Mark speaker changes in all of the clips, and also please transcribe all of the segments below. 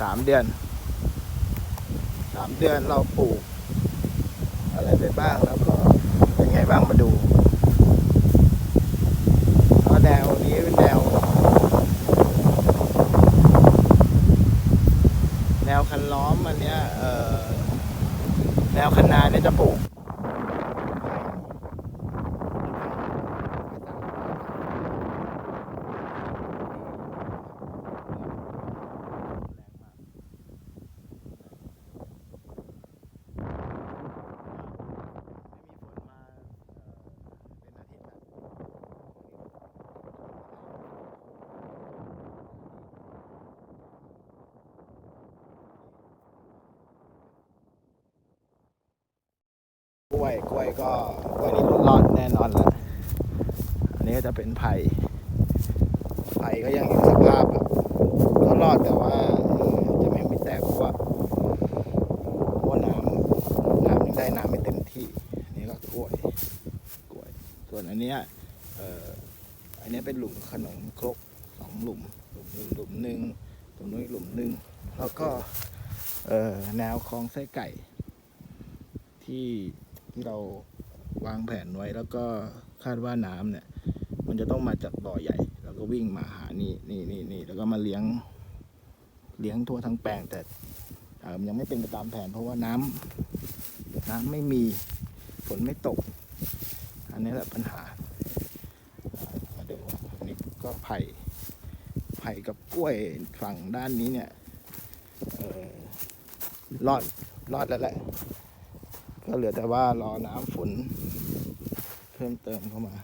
Speaker 1: สามเดือนสามเดือนเราปลูก อะไรไปบ้างแล้วก็เป็นไงบ้างมาดูก็แนวนี้เป็นแนว แนวคันล้อมอันเนี้ยแนวคันนาเนี่ยจะปลูก วยกล้วยก็กล้วยนี่รอดแน่นอนแหละอันนี้ก็จะเป็นไผ่ไผ่ก็ยังอยู่สภาพแบบรอดแต่ว่าจะไม่ไม่แตกเพราะว่าเพราะน้ำน้ำยังได้น้ำไม่เต็มที่อันนี้ก็กล้วยกล้วย ส่วนอันเนี้ยเอ่ออันนี้เป็นหลุมขนมครกสองหลุมหลุมหนึ่งหลุมหนึ่งตรงนู้นหลุมหนึ่งแล้วก็เอ่อแนวคลองไส้ไก่ที่ ที่เราวางแผนไว้แล้วก็คาดว่าน้ำเนี่ย มันจะต้องมาจากบ่อใหญ่ แล้วก็วิ่งมาหานี่นี่นี่นี่แล้วก็มาเลี้ยงเลี้ยงทั่วทั้งแปลงแต่เออยังไม่เป็นไปตามแผน เพราะว่าน้ำน้ำไม่มีฝนไม่ตก อันนี้แหละปัญหาอ่ามาดูอันนี้ก็ไผ่ไผ่กับกล้วยฝั่งด้านนี้เนี่ยรอดรอดแล้วแหละ ก็เหลือแต่ว่ารอน้ำฝน เพิ่มเติมเข้ามา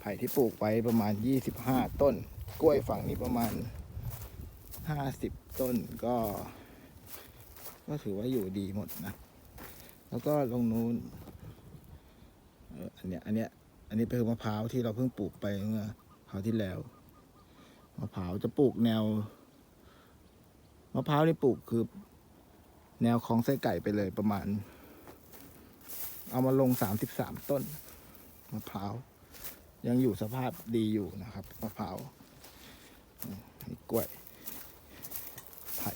Speaker 1: ไผ่ที่ปลูกไว้ประมาณ 25 ต้น กล้วยฝั่งนี้ประมาณ 50 ต้นก็ ก็ถือว่าอยู่ดีหมดนะ แล้วก็ตรงนู้นอันเนี้ยอันเนี้ยอันนี้เป็นมะพร้าวที่เราเพิ่งปลูกไปเมื่อคราวที่แล้ว มะพร้าวจะปลูกแนวมะพร้าวนี่ปลูกคือ แนวของไส้ไก่ไปเลยประมาณ เอามาลงสามสิบสามต้นมะพร้าวยังอยู่สภาพดีอยู่นะครับมะพร้าวนี่กล้วยไผ่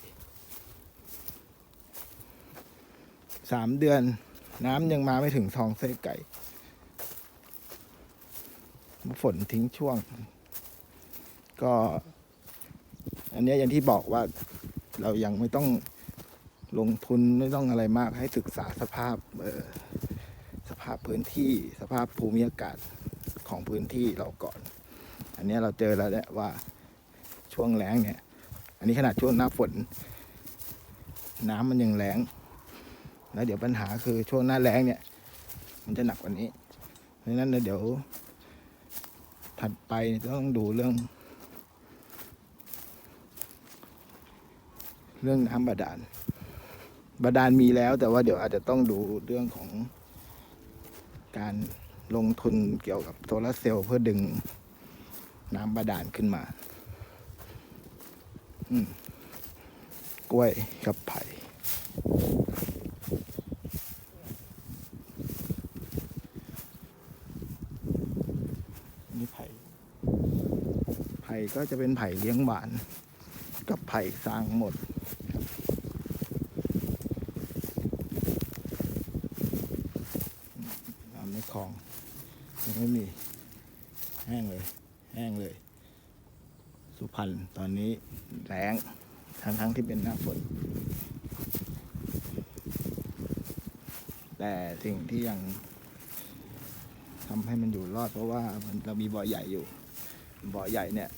Speaker 1: สามเดือน น้ำยังมาไม่ถึงทองไส้ไก่ ฝนทิ้งช่วง ก็ อันนี้อย่างที่บอกว่าเรายังไม่ต้องลงทุนไม่ต้องอะไรมากให้ศึกษาสภาพสภาพพื้นที่สภาพภูมิอากาศของพื้นที่เราก่อน อันนี้เราเจอแล้วแหละว่าช่วงแล้งเนี่ย อันนี้ขนาดช่วงหน้าฝน น้ำมันยังแล้ง แล้วเดี๋ยวปัญหาคือช่วงหน้าแล้งเนี่ย มันจะหนักกว่านี้เพราะฉะนั้นเดี๋ยวถัดไปจะต้องดูเรื่อง เรื่องน้ำบาดาลบาดาลมีแล้ว แต่ว่าเดี๋ยวอาจจะต้องดูเรื่องของการลงทุนเกี่ยวกับโซลาร์เซลล์เพื่อดึงน้ำบาดาลขึ้นมา อืม กล้วยกับไผ่นี่ไผ่ ไผ่ก็จะเป็นไผ่เลี้ยงหวาน กับไผ่สร้างหมด น้ำในคลองยังไม่มี แห้งเลย แห้งเลย สุพรรณตอนนี้แรงทั้งทั้งที่เป็นหน้าฝน แต่สิ่งที่ยังทำให้มันอยู่รอดเพราะว่ามันเรามีบ่อใหญ่อยู่ บ่อใหญ่เนี่ย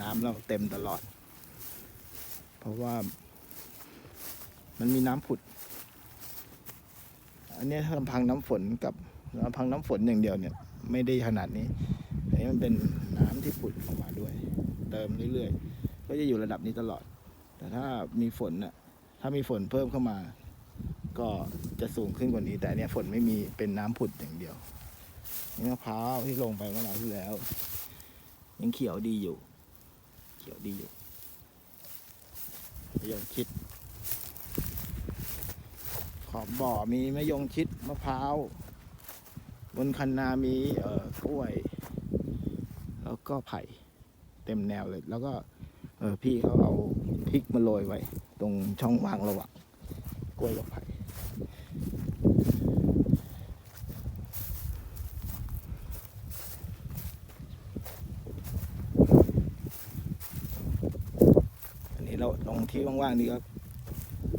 Speaker 1: น้ำเราเต็มตลอด เพราะว่ามันมีน้ำผุด อันนี้ถ้าลำพังน้ำฝนกับลำพังน้ำฝนอย่างเดียวเนี่ย ไม่ได้ขนาดนี้อันนี้มันเป็นน้ำที่ผุดออกมาด้วย เติมเรื่อยๆ ก็จะอยู่ระดับนี้ตลอด แต่ถ้ามีฝนน่ะถ้ามีฝนเพิ่มเข้ามา ก็จะสูงขึ้นกว่านี้ แต่เนี้ยฝนไม่มีเป็นน้ำผุดอย่างเดียวนี่มะพร้าวที่ลงไปเมื่อไหร่ที่แล้ว ยังเขียวดีอยู่ เขียวดีอยู่มะยงชิดขอบบ่อมีมะยงชิดมะพร้าวบนคันนามีเอ่อกล้วย แล้วก็ไผ่ เต็มแนวเลย แล้วก็เออพี่เขาเอาพริกมาโรยไว้ ตรงช่องว่างระหว่างกล้วยกับไผ่อันนี้เราตรงที่ว่างๆนี่ก็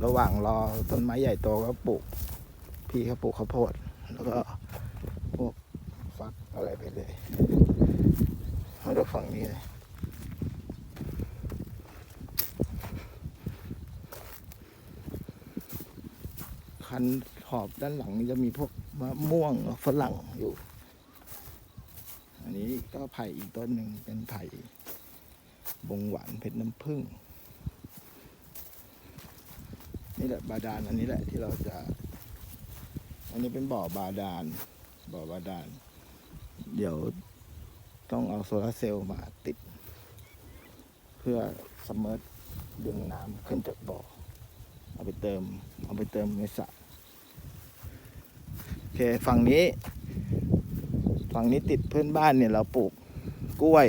Speaker 1: ระหว่างรอต้นไม้ใหญ่โตก็ปลูก พี่เขาปลูกข้าวโพด แล้วก็พวกฟักอะไรไปเลยมาดูฝั่งนี้เลย คันขอบด้านหลังนี่จะมีพวกมะม่วงฝรั่งอยู่ อันนี้ก็ไผ่อีกต้นหนึ่งเป็นไผ่บงหวานเพชรน้ำผึ้งนี่แหละบาดาลอันนี้แหละที่เราจะ อันนี้เป็นบ่อบาดาล บ่อบาดาล เดี๋ยวต้องเอาโซลาร์เซลล์มาติด เพื่อสมมติดึงน้ำขึ้นจากบ่อ เอาไปเติม เอาไปเติมในสระ เคฝั่งนี้ ฝั่งนี้ติดเพื่อนบ้านเนี่ยเราปลูกกล้วย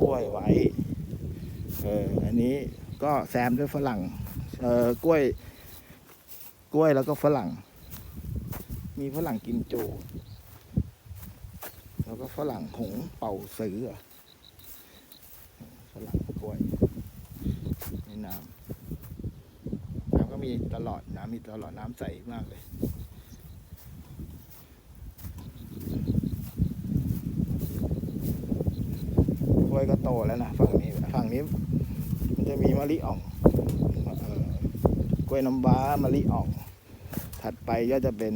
Speaker 1: กล้วยไว้เอออันนี้ก็แซมด้วยฝรั่งเออกล้วย กล้วยแล้วก็ฝรั่ง มีฝรั่งกิมจูแล้วก็ฝรั่งหงเป่าสืออฝรั่งกล้วยในน้ำน้ำก็มีตลอดน้ำมีตลอดน้ำใสมากเลย ก็โตแล้วนะฝั่งนี้ฝั่งนี้ มันจะมีมะลิอ่องกล้วยน้ำว้ามะลิอ่อง ถัดไปก็จะเป็น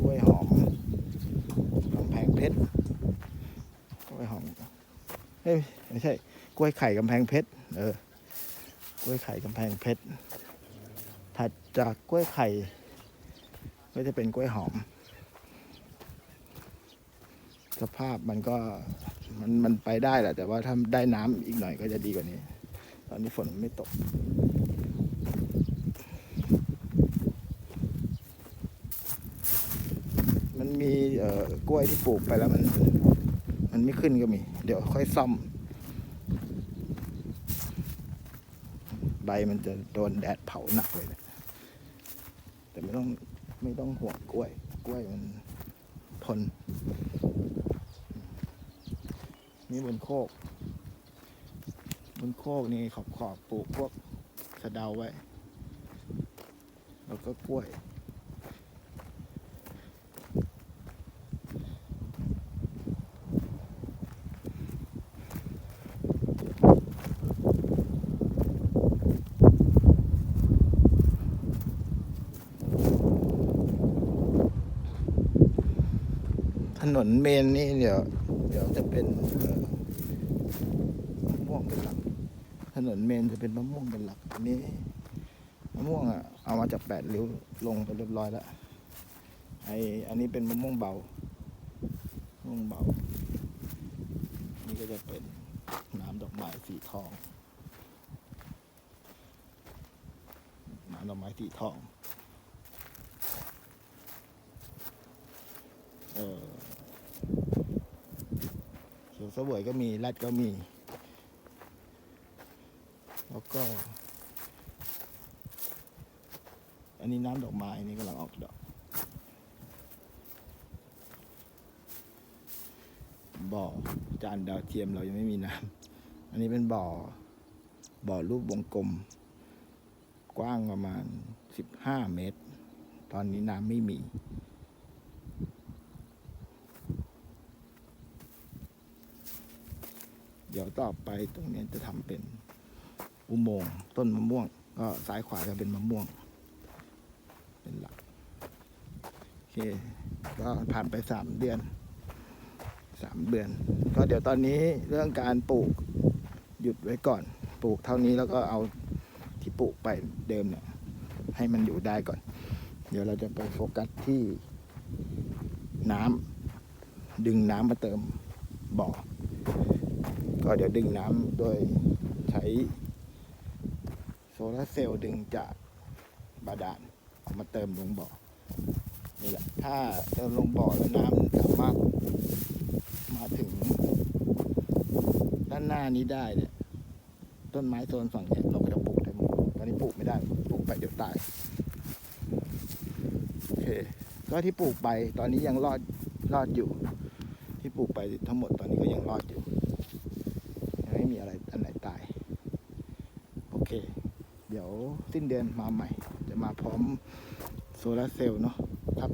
Speaker 1: กล้วยหอมกำแพงเพชรกล้วยหอมเฮ้ยไม่ใช่กล้วยไข่กำแพงเพชรเออกล้วยไข่กำแพงเพชรถัดจากกล้วยไข่ก็จะเป็นกล้วยหอม สภาพมันก็ มันมันไปได้แหละแต่ว่าถ้าได้น้ำอีกหน่อยก็จะดีกว่านี้ ตอนนี้ฝนไม่ตก มันมีเอ่อกล้วยที่ปลูกไปแล้วมัน มันไม่ขึ้นก็มี เดี๋ยวค่อยซ่อม ใบมันจะโดนแดดเผาหนักเลยนะแต่ไม่ต้องไม่ต้องห่วงกล้วย กล้วยมันทน นี่บนโคก บนโคกนี่ขอบขอบปลูกพวกสะเดาไว้ แล้วก็กล้วย ถนนเมนนี่เดี๋ยว เดี๋ยวจะเป็น เอ่อมะม่วงเป็นหลัก ถนนเมนจะเป็นมะม่วงเป็นหลักอันนี้มะม่วงอะเอามาจากแปดริ้วลงไปเรียบร้อยแล้วไออันนี้เป็นมะม่วงเบามะม่วงเบา นี่ก็จะเป็นน้ำดอกไม้สีทองน้ำดอกไม้สีทองเออเขียวสวยก็มีแรดก็มี แล้วก็ อันนี้น้ำดอกไม้นี่กำลังออกดอก บ่อจานดาวเทียมเรายังไม่มีน้ำอันนี้เป็นบ่อ บ่อรูปวงกลม กว้างประมาณสิบห้าเมตร ตอนนี้น้ำไม่มีเดี๋ยวต่อไปตรงนี้จะทำเป็น อุโมงค์ต้นมะม่วง ก็ซ้ายขวาจะเป็นมะม่วง เป็นหลัก โอเค ก็ผ่านไปสามเดือนสามเดือน ก็เดี๋ยวตอนนี้เรื่องการปลูกหยุดไว้ก่อน ปลูกเท่านี้แล้วก็เอาที่ปลูกไปเดิมเนี่ย ให้มันอยู่ได้ก่อน เดี๋ยวเราจะไปโฟกัสที่น้ำดึงน้ำมาเติมบ่อ ก็เดี๋ยวดึงน้ำโดยใช้ โซลาร์เซลล์ดึงจากบาดาลเอามาเติมลงบ่อนี่แหละ ถ้าเติมลงบ่อแล้วน้ำสามารถมาถึง ด้านหน้านี้ได้เนี่ยต้นไม้โซนฝั่งเนี้ยเราก็จะปลูกได้หมดตอนนี้ปลูกไม่ได้ปลูกไปเดี๋ยวตายโอเคก็ที่ปลูกไปตอนนี้ยังรอดรอดอยู่ ที่ปลูกไปทั้งหมดตอนนี้ก็ยังรอดอยู่ยังไม่มีอะไรอันไหนตาย โอเค สิ้นเดือนมาใหม่ จะมาพร้อมโซลาร์เซลล์เนาะครับ